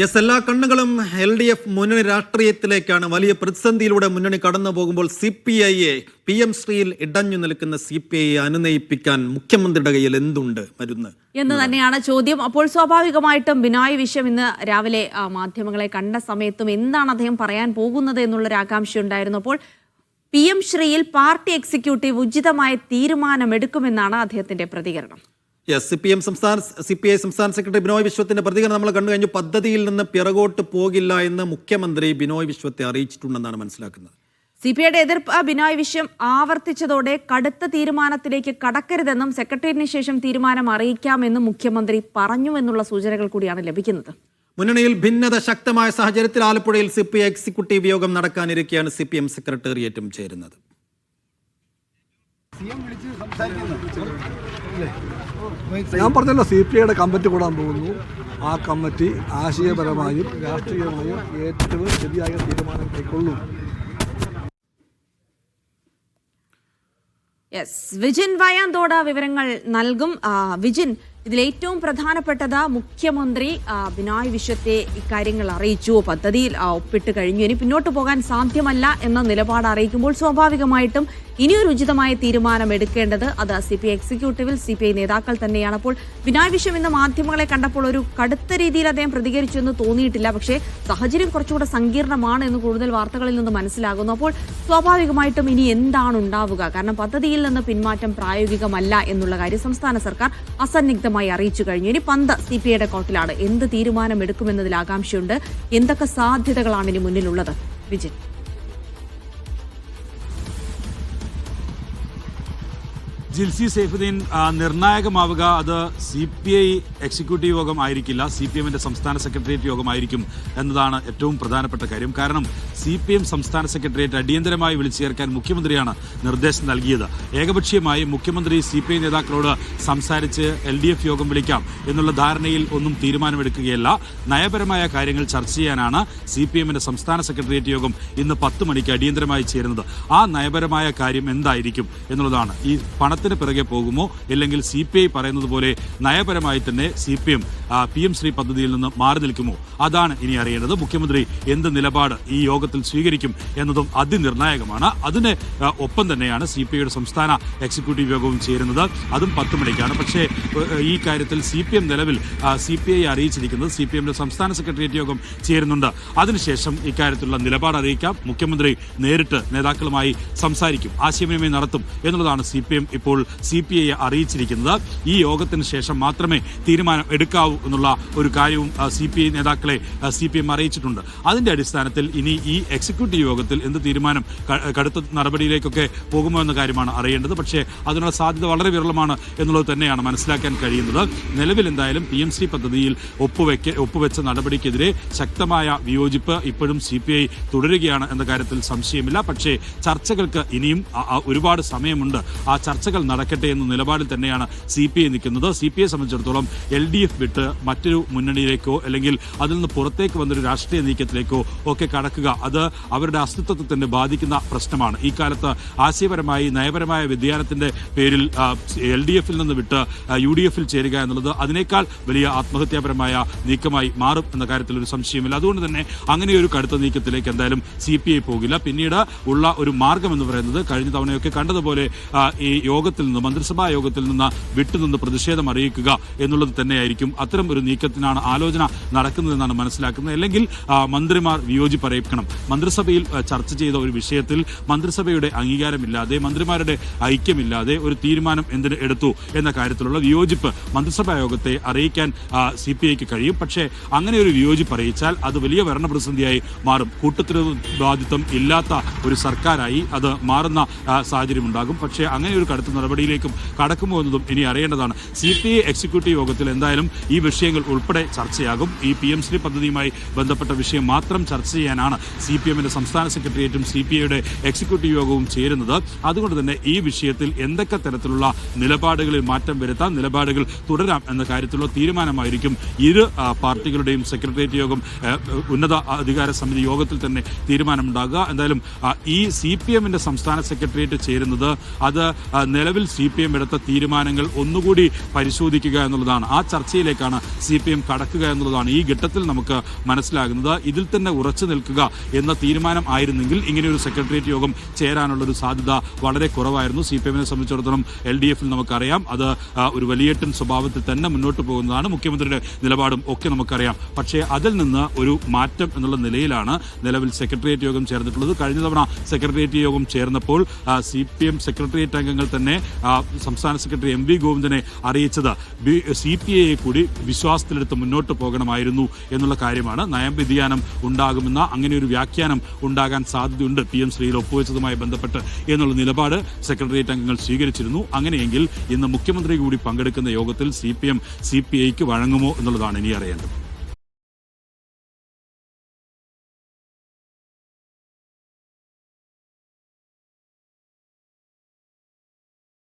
Yes എല്ലാ കണ്ണുകളും L D F മുന്നണി രാഷ്ട്രീയത്തിലേക്കാണ് വലിയ പ്രതിസന്ധിയിലൂടെ മുന്നണി കടന്നു പോകുമ്പോൾ സി പി ഐയെ പി എം ശ്രീയിൽ ഇടഞ്ഞു നിൽക്കുന്ന സി പി ഐയെ അനുനയിപ്പിക്കാൻ മുഖ്യമന്ത്രിയുടെ കയ്യിൽ എന്തുണ്ട് മരുന്ന്? എന്ന് തന്നെയാണ് ചോദ്യം. അപ്പോൾ സ്വാഭാവികമായിട്ടും ബിനോയ് വിശ്വം ഇന്ന് രാവിലെ മാധ്യമങ്ങളെ കണ്ട സമയത്തും എന്താണ് അദ്ദേഹം പറയാൻ പോകുന്നത് എന്നുള്ളൊരു ആകാംക്ഷ ഉണ്ടായിരുന്നു അപ്പോൾ പി എം ശ്രീയിൽ പാർട്ടി എക്സിക്യൂട്ടീവ് ഉചിതമായ തീരുമാനമെടുക്കുമെന്നാണ് അദ്ദേഹത്തിന്റെ പ്രതികരണം. യെസ് സി പി എം സംസ്ഥാന സി പി ഐ സംസ്ഥാന സെക്രട്ടറി ബിനോയ് വിശ്വത്തിന്റെ പ്രതികരണം നമ്മൾ കണ്ടു കഴിഞ്ഞു. പദ്ധതിയിൽ നിന്ന് പിറകോട്ട് പോകില്ല എന്ന് മുഖ്യമന്ത്രി ബിനോയ് വിശ്വത്തെ അറിയിച്ചിട്ടുണ്ടെന്നാണ് മനസ്സിലാക്കുന്നത്. സി പി ഐയുടെ എതിർപ്പ് ബിനോയ് വിശ്വം ആവർത്തിച്ചതോടെ കടുത്ത തീരുമാനത്തിലേക്ക് കടക്കരുതെന്നും സെക്രട്ടേറിയറ്റിന് ശേഷം തീരുമാനം അറിയിക്കാമെന്നും മുഖ്യമന്ത്രി പറഞ്ഞു എന്നുള്ള സൂചനകൾ കൂടിയാണ് ലഭിക്കുന്നത്. മുന്നണിയിൽ ഭിന്നത ശക്തമായ സാഹചര്യത്തിൽ ആലപ്പുഴയിൽ സി പി ഐ എക്സിക്യൂട്ടീവ് യോഗം നടക്കാനിരിക്കെയാണ് സി പി എം സെക്രട്ടേറിയറ്റും ചേരുന്നത്. ഞാൻ പറഞ്ഞല്ലോ സി പി ഐയുടെ കമ്മിറ്റി കൂടാൻ പോകുന്നു. ആ കമ്മിറ്റി ആശയപരമായും രാഷ്ട്രീയമായും ഏറ്റവും ശരിയായ തീരുമാനം കൈക്കൊള്ളും. യെസ് വിജിൻ വയാന്തോട വിവരങ്ങൾ നൽകും. വിജിൻ ഇതിൽ ഏറ്റവും പ്രധാനപ്പെട്ടത് മുഖ്യമന്ത്രി ബിനായ് വിശ്വത്തെ ഇക്കാര്യങ്ങൾ അറിയിച്ചു. പദ്ധതിയിൽ ഒപ്പിട്ട് കഴിഞ്ഞു. ഇനി പിന്നോട്ട് പോകാൻ സാധ്യമല്ല എന്ന നിലപാട് അറിയിക്കുമ്പോൾ സ്വാഭാവികമായിട്ടും ഇനിയൊരു ഉചിതമായ തീരുമാനം എടുക്കേണ്ടത് അത് സി പി എക്സിക്യൂട്ടീവിൽ സി പി ഐ നേതാക്കൾ തന്നെയാണ്. അപ്പോൾ ബിനായ് വിശ്വം ഇന്ന് മാധ്യമങ്ങളെ കണ്ടപ്പോൾ ഒരു കടുത്ത രീതിയിൽ അദ്ദേഹം പ്രതികരിച്ചു എന്ന് തോന്നിയിട്ടില്ല. പക്ഷേ സാഹചര്യം കുറച്ചുകൂടെ സങ്കീർണമാണ് എന്ന് കൂടുതൽ വാർത്തകളിൽ നിന്ന് മനസ്സിലാകുന്നു. അപ്പോൾ സ്വാഭാവികമായിട്ടും ഇനി എന്താണ് ഉണ്ടാവുക? കാരണം പദ്ധതിയിൽ നിന്ന് പിന്മാറ്റം പ്രായോഗികമല്ല എന്നുള്ള കാര്യം സംസ്ഥാന സർക്കാർ അസന്നിഗ്ധമായി അറിയിച്ചു കഴിഞ്ഞു. ഇനി പന്ത് സി പി ഐയുടെ കോർട്ടിലാണ്. എന്ത് തീരുമാനം എടുക്കുമെന്നതിൽ ആകാംക്ഷയുണ്ട്. എന്തൊക്കെ സാധ്യതകളാണ് ഇനി മുന്നിലുള്ളത്? വിജിൻ. ജിൽസി സൈഫുദ്ദീൻ നിർണായകമാവുക അത് സി പി ഐ എക്സിക്യൂട്ടീവ് യോഗം ആയിരിക്കില്ല സി പി എമ്മിന്റെ സംസ്ഥാന സെക്രട്ടേറിയറ്റ് യോഗമായിരിക്കും എന്നതാണ് ഏറ്റവും പ്രധാനപ്പെട്ട കാര്യം. കാരണം സി പി എം സംസ്ഥാന സെക്രട്ടേറിയറ്റ് അടിയന്തരമായി വിളിച്ചു ചേർക്കാൻ മുഖ്യമന്ത്രിയാണ് നിർദ്ദേശം നൽകിയത്. ഏകപക്ഷീയമായി മുഖ്യമന്ത്രി സി പി ഐ നേതാക്കളോട് സംസാരിച്ച് എൽ ഡി എഫ് യോഗം വിളിക്കാം എന്നുള്ള ധാരണയിൽ ഒന്നും തീരുമാനമെടുക്കുകയല്ല. നയപരമായ കാര്യങ്ങൾ ചർച്ച ചെയ്യാനാണ് സി പി എമ്മിന്റെ സംസ്ഥാന സെക്രട്ടേറിയറ്റ് യോഗം ഇന്ന് പത്ത് മണിക്ക് അടിയന്തരമായി ചേരുന്നത്. ആ നയപരമായ കാര്യം എന്തായിരിക്കും എന്നുള്ളതാണ്. ഈ പണത്തിന് പിറകെ പോകുമോ ഇല്ലെങ്കിൽ സി പി ഐ പറയുന്നത് പോലെ നയപരമായി തന്നെ C P M P M Shri പദ്ധതിയിൽ നിന്ന് മാറി നിൽക്കുമോ? അതാണ് ഇനി അറിയേണ്ടത്. മുഖ്യമന്ത്രി എന്ത് നിലപാട് ഈ യോഗത്തിൽ സ്വീകരിക്കും എന്നതും അതിനിർണായകമാണ്. അതിന് ഒപ്പം തന്നെയാണ് സി പി ഐയുടെ സംസ്ഥാന എക്സിക്യൂട്ടീവ് യോഗവും ചേരുന്നത്. അതും പത്ത് മണിക്കാണ്. പക്ഷേ ഈ കാര്യത്തിൽ സി പി എം നിലവിൽ സി പി ഐ അറിയിച്ചിരിക്കുന്നത് സി പി എമ്മിന്റെ സംസ്ഥാന സെക്രട്ടേറിയറ്റ് യോഗം ചേരുന്നുണ്ട്. അതിനുശേഷം ഇക്കാര്യത്തിലുള്ള നിലപാട് അറിയിക്കാം. മുഖ്യമന്ത്രി നേരിട്ട് നേതാക്കളുമായി സംസാരിക്കും ആശയവിനിമയം നടത്തും എന്നുള്ളതാണ് സി പി എം ഇപ്പോൾ സി പി ഐ അറിയിച്ചിരിക്കുന്നത്. ഈ യോഗത്തിന് ശേഷം മാത്രമേ തീരുമാനം എടുക്കാവൂ എന്നുള്ള ഒരു കാര്യവും സി പി ഐ നേതാക്കളെ സി പി എം അറിയിച്ചിട്ടുണ്ട്. അതിന്റെ അടിസ്ഥാനത്തിൽ ഇനി ഈ എക്സിക്യൂട്ടീവ് യോഗത്തിൽ എന്ത് തീരുമാനം കടുത്ത നടപടിയിലേക്കൊക്കെ പോകുമോ എന്ന കാര്യമാണ് അറിയേണ്ടത്. പക്ഷേ അതിനുള്ള സാധ്യത വളരെ വിരളമാണ് എന്നുള്ളത് തന്നെയാണ് മനസ്സിലാക്കാൻ കഴിയുന്നത്. നിലവിൽ എന്തായാലും പി എം സി പദ്ധതിയിൽ ഒപ്പുവെക്ക ഒപ്പുവെച്ച നടപടിക്കെതിരെ ശക്തമായ വിയോജിപ്പ് ഇപ്പോഴും സി പി ഐ തുടരുകയാണ് എന്ന കാര്യത്തിൽ സംശയമില്ല. പക്ഷേ ചർച്ചകൾക്ക് ഇനിയും ഒരുപാട് സമയമുണ്ട്. ആ ചർച്ചകൾ നടക്കട്ടെ എന്ന നിലപാടിൽ തന്നെയാണ് സി പി ഐ നിൽക്കുന്നത്. സി പി ഐ സംബന്ധിച്ചിടത്തോളം എൽ ഡി എഫ് വിട്ട് മറ്റൊരു മുന്നണിയിലേക്കോ അല്ലെങ്കിൽ അതിൽ നിന്ന് പുറത്തേക്ക് വന്നൊരു രാഷ്ട്രീയ നീക്കത്തിലേക്കോ ഒക്കെ കടക്കുക അത് അവരുടെ അസ്തിത്വത്തെ തന്നെ ബാധിക്കുന്ന പ്രശ്നമാണ്. ഈ കാലത്ത് ആശയപരമായി നയപരമായ വ്യതിയാനത്തിന്റെ പേരിൽ എൽ ഡി എഫിൽ നിന്ന് വിട്ട് യു ഡി എഫിൽ ചേരുക എന്നുള്ളത് അതിനേക്കാൾ വലിയ ആത്മഹത്യാപരമായ നീക്കമായി മാറും എന്ന കാര്യത്തിൽ ഒരു സംശയമില്ല. അതുകൊണ്ട് തന്നെ അങ്ങനെ ഒരു കടുത്ത നീക്കത്തിലേക്ക് എന്തായാലും സി പി ഐ പോകില്ല. പിന്നീട് ഉള്ള ഒരു മാർഗം എന്ന് പറയുന്നത് കഴിഞ്ഞ തവണയൊക്കെ കണ്ടതുപോലെ ഈ യോഗത്തിൽ നിന്ന് മന്ത്രിസഭാ യോഗത്തിൽ നിന്ന് വിട്ടുനിന്ന് പ്രതിഷേധം അറിയിക്കുക എന്നുള്ളത് തന്നെയായിരിക്കും അത്തരം ഒരു നീക്കത്തിനാണ് ആലോചന നടക്കുന്നതെന്നാണ് മനസ്സിലാക്കുന്നത്. അല്ലെങ്കിൽ മന്ത്രിമാർ വിയോജിപ്പ് അറിയിക്കണം മന്ത്രിസഭയിൽ ചർച്ച ചെയ്ത ഒരു വിഷയത്തിൽ മന്ത്രിസഭയുടെ അംഗീകാരമില്ലാതെ മന്ത്രിമാരുടെ ഐക്യമില്ലാതെ ഒരു തീരുമാനം എന്തിന് എടുത്തു എന്ന കാര്യത്തിലുള്ള വിയോജിപ്പ് മന്ത്രിസഭാ യോഗത്തെ അറിയിക്കാൻ സി പി ഐക്ക് കഴിയും. പക്ഷേ അങ്ങനെ ഒരു വിയോജിപ്പ് അറിയിച്ചാൽ അത് വലിയ ഭരണപ്രതിസന്ധിയായി മാറും. കൂട്ടുത്തരവാദിത്വം ഇല്ലാത്ത ഒരു സർക്കാരായി അത് മാറുന്ന സാഹചര്യം ഉണ്ടാകും പക്ഷേ അങ്ങനെ ഒരു കടുത്ത നടപടിയിലേക്കും കടക്കുമോ എന്നതും ഇനി അറിയേണ്ടതാണ്. സി പി ഐ എക്സിക്യൂട്ടീവ് യോഗത്തിൽ എന്തായാലും ഈ വിഷയങ്ങൾ ഉൾപ്പെടെ ചർച്ചയാകും. ഈ പി എം ശ്രീ പദ്ധതിയുമായി ബന്ധപ്പെട്ട വിഷയം മാത്രം ചർച്ച ചെയ്യാനാണ് സി പി എമ്മിന്റെ സംസ്ഥാന സെക്രട്ടേറിയറ്റും സി പി ഐയുടെ എക്സിക്യൂട്ടീവ് യോഗവും ചേരുന്നത്. അതുകൊണ്ട് തന്നെ ഈ വിഷയത്തിൽ എന്തൊക്കെ തരത്തിലുള്ള നിലപാടുകളിൽ മാറ്റം വരുത്താം നിലപാടുകൾ തുടരാം എന്ന കാര്യത്തിലുള്ള തീരുമാനമായിരിക്കും ഇരു പാർട്ടികളുടെയും സെക്രട്ടേറിയറ്റ് യോഗം ഉന്നത അധികാര സമിതി യോഗത്തിൽ തന്നെ തീരുമാനമുണ്ടാകുക. എന്തായാലും ഈ സി പി എമ്മിന്റെ സംസ്ഥാന സെക്രട്ടേറിയറ്റ് ചേരുന്നത് അത് നിലവിൽ സി പി എം എടുത്ത തീരുമാനങ്ങൾ ഒന്നുകൂടി പരിശോധിക്കുക എന്നുള്ളതാണ്. ആ ചർച്ചയിലേക്കാണ് സി പി എം കടക്കുക എന്നുള്ളതാണ് ഈ ഘട്ടത്തിൽ നമുക്ക് മനസ്സിലാകുന്നത്. ഇതിൽ തന്നെ ഉറച്ചു നിൽക്കുക എന്ന തീരുമാനം ആയിരുന്നെങ്കിൽ ഇങ്ങനെയൊരു സെക്രട്ടേറിയറ്റ് യോഗം ചേരാനുള്ള ഒരു സാധ്യത വളരെ കുറവായിരുന്നു. സി പി എമ്മിനെ സംബന്ധിച്ചിടത്തോളം എൽ ഡി എഫിൽ നമുക്കറിയാം. അത് ഒരു വലിയേട്ടൻ സ്വഭാവത്തിൽ തന്നെ മുന്നോട്ട് പോകുന്നതാണ്. മുഖ്യമന്ത്രിയുടെ നിലപാടും ഒക്കെ നമുക്കറിയാം. പക്ഷേ അതിൽ നിന്ന് ഒരു മാറ്റം എന്നുള്ള നിലയിലാണ് നിലവിൽ സെക്രട്ടേറിയറ്റ് യോഗം ചേർന്നിട്ടുള്ളത്. കഴിഞ്ഞ തവണ സെക്രട്ടേറിയറ്റ് യോഗം ചേർന്നപ്പോൾ സി പി എം സെക്രട്ടേറിയറ്റ് അംഗങ്ങൾ തന്നെ സംസ്ഥാന സെക്രട്ടറി എം വി ഗോവിന്ദനെ അറിയിച്ചത്. സി പി ഐയെ കൂടി വിശ്വാസത്തിലെടുത്ത് മുന്നോട്ട് പോകണമായിരുന്നു എന്നുള്ള കാര്യമാണ്. നയം വ്യതിയാനം ഉണ്ടാകുമെന്ന അങ്ങനെ ഒരു വ്യാഖ്യാനം ഉണ്ടാകാൻ സാധ്യതയുണ്ട്. പി എം ശ്രീയിൽ ഒപ്പുവെച്ചതുമായി ബന്ധപ്പെട്ട് എന്നുള്ള നിലപാട് സെക്രട്ടേറിയറ്റ് അംഗങ്ങൾ സ്വീകരിച്ചിരുന്നു. അങ്ങനെയെങ്കിൽ ഇന്ന് മുഖ്യമന്ത്രി കൂടി പങ്കെടുക്കുന്ന യോഗത്തിൽ C P M C P ഐക്ക് വഴങ്ങുമോ എന്നുള്ളതാണ് ഇനി അറിയേണ്ടത്.